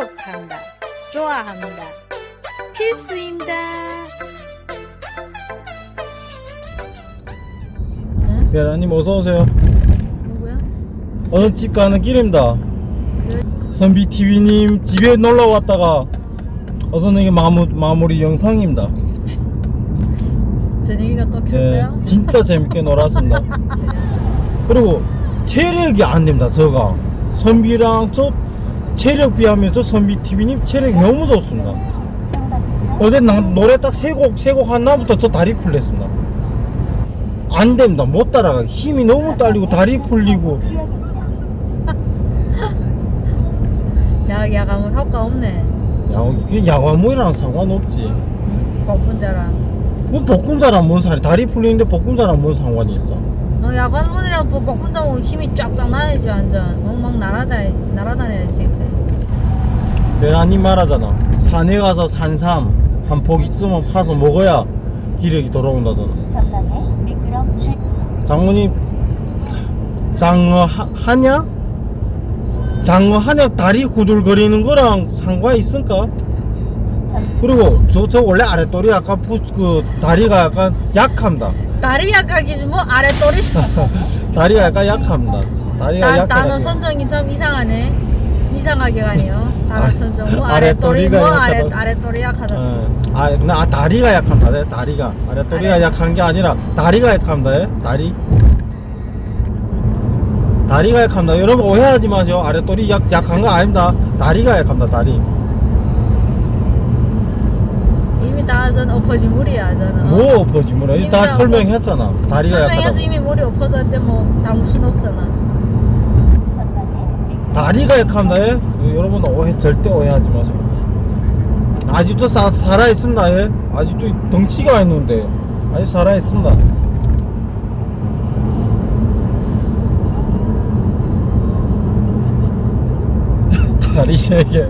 기억한다. 좋아한다. 필수입니다. 응? 베라님 어서 오세요. 누구야? 어느 집 가는 길입니다. 선비 TV님 집에 놀러 왔다가 어서 내게 마무, 마무리 영상입니다. 저녁이가 또 예, 켰어요? 진짜 재밌게 놀았습니다. 그리고 체력이 안 됩니다. 저가 선비랑 저 체력 비하면 저 선비 TV님 체력이 너무 좋습니다. 어제 나, 노래 딱 세 곡 세 곡 하나부터 저 다리 풀렸습니다. 안 됩니다. 못 따라가. 힘이 너무 딸리고 다리 풀리고 야, 야감은 효과 없네. 야, 야과무이랑 상관없지. 복분자랑. 뭐 볶음자랑 뭔 상관이 다리 풀리는데 볶음자랑 뭔 상관이 있어? 어, 야관문이랑 뭐 복분자 먹으면 힘이 쫙쫙 나야지, 완전. 어, 막 날아다녀야지, 날아다녀야지, 생생. 베라님 말하잖아. 산에 가서 산삼 한 포기쯤은 파서 먹어야 기력이 돌아온다잖아. 전방에 미끄럼 주 장모님 장어 하, 한약? 장어 한약 다리 후들거리는 거랑 상관 있을까? 전 그리고 저, 저 원래 아랫돌이 약간 부, 그 다리가 약간 약합니다. 다리 약하기지 뭐 아랫돌이. 다리가 약간 약합니다. 다리가 나, 약해. 나는 선정이 좀 이상하네. 이상하게 가네요. 아, 다른 선정. 뭐 아랫돌이, 아랫도리가 뭐 아래, 약하다. 아랫돌이 약하다. 어, 아, 근데 아, 다리가 약합니다. 네, 다리가. 아래. 약한 게 아니라 다리가 약합니다. 예? 다리. 다리가 약합니다. 여러분 오해하지 마세요. 아랫도리 약, 약한 거 아닙니다. 다리가 약합니다. 다리. 이미 다전 엎어진 물이야, 저는. 어? 뭐 엎어지 뭐라. 이미 다 다 설명했잖아. 다리가 설명해서 약하다. 이미 물이 엎어졌는데 뭐순 없잖아. 다리가 약합니다. 예? 여러분 오해 절대 오해하지 마세요. 아직도 사, 살아 있습니다. 예? 아직도 덩치가 있는데 아직 살아 있습니다. 다리 세 개.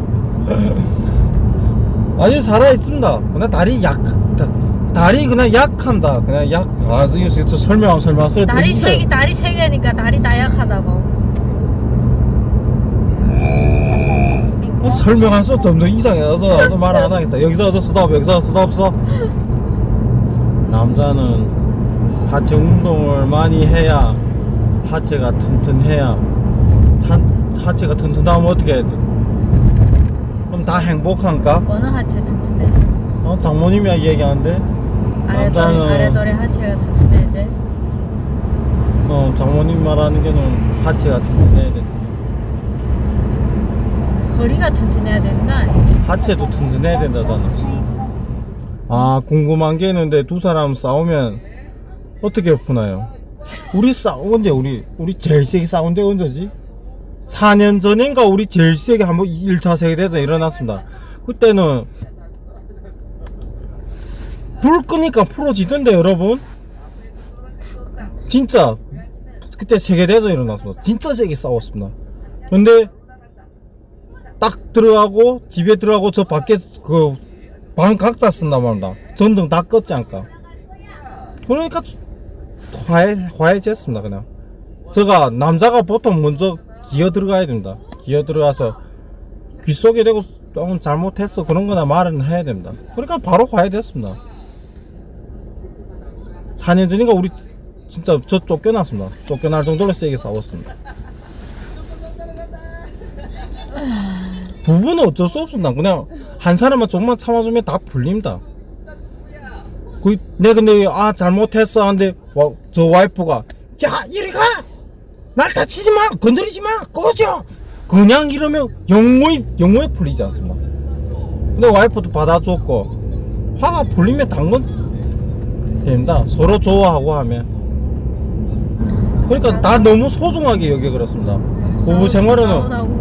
아직 살아 있습니다. 그냥 다리 약 다, 다리 그냥 약합니다. 그냥 약. 아 이거 진짜 설명 설명 써. 다리 세 개, 다리 세 개니까 다리 다 약하다고. 어, 설명할 수 점점 이상해. 어서 어서 말안 하겠다. 여기서 어서 스톱. 여기서 스톱 써. 남자는 하체 운동을 많이 해야 하체가 튼튼해야 한, 하체가 튼튼하면 어떻게 해야 돼? 다 행복한가? 어느 하체 튼튼해? 어, 장모님이 얘기하는데 남자는- 아래돌이 하체가 튼튼해야 돼. 어, 장모님 말하는 게는 하체가 튼튼해야 돼. 허리가 튼튼해야 되는 거 아니야? 하체도 튼튼해야 된다잖아. 아 궁금한 게 있는데 두 사람 싸우면 어떻게 푸나요? 우리 싸운 언제 우리 우리 제일 세게 싸운 데 언제지? 4년 전인가 우리 제일 세게 한번 1차 세계대전 일어났습니다. 그때는 불 끄니까 풀어지던데 여러분? 진짜 그때 세계대전 일어났습니다. 진짜 세게 싸웠습니다. 근데 딱 들어가고 집에 들어가고 저 밖에 그 방 각자 쓴단 말입니다. 전등 다 껐지 않까. 그러니까 화해 화해졌습니다 그냥. 제가 남자가 보통 먼저 기어 들어가야 됩니다. 기어 들어가서 귀 속에 대고 조금 잘못했어 그런 거나 말은 해야 됩니다. 그러니까 바로 화해됐습니다. 4년 전인가 우리 진짜 저 쫓겨났습니다. 쫓겨날 정도로 세게 싸웠습니다. 부부는 어쩔 수 없습니다. 그냥 한 사람만 조금만 참아주면 다 풀립니다. 그, 내 근데 아 잘못했어 하는데 와, 저 와이프가 야 이리 가! 날 다치지 마! 건드리지 마! 꺼져! 그냥 이러면 영원히 영원히 풀리지 않습니다. 근데 와이프도 받아줬고 화가 풀리면 당근 됩니다. 서로 좋아하고 하면 그러니까 다 너무 소중하게 여기 그렇습니다. 부부 생활에는 웃고.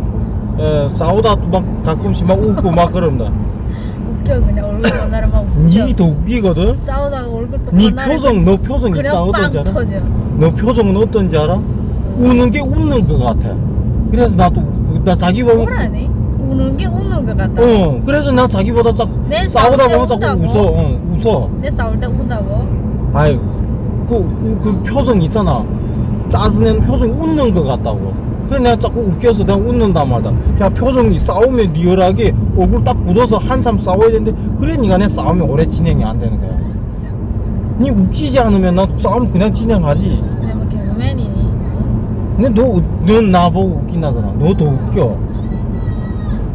예, 싸우다 막 가끔씩 막 웃고 막. 웃겨 그냥 얼굴 보나라 막 웃겨. 니더 웃기거든? 싸우다가 니 보나라 표정, 너 표정 그냥 있다 빵 어떤지 알아? 터져. 너 표정은 어떤지 알아? 우는 게 웃는 것 같아. 그래서 나도 그- 나 자기 보면 우는 게 우는 것 같다. 어 그래서 나 자기보다 자꾸 싸우다 보면 자꾸 웃어. 웃다고? 어, 웃어. 내 싸울 때 운다고? 아이 그그 그 표정 있잖아. 짜증낸 표정 웃는 것 같다고. 그래 내가 자꾸 웃겨서 내가 웃는단 말이야. 야 표정이 싸움에 리얼하게 얼굴 딱 굳어서 한참 싸워야 되는데 그래 니가 내 싸움이 오래 진행이 안 되는 거야. 니 웃기지 않으면 나 싸움 그냥 진행하지. 근데 너, 넌 나보고 웃긴다잖아. 너도 웃겨.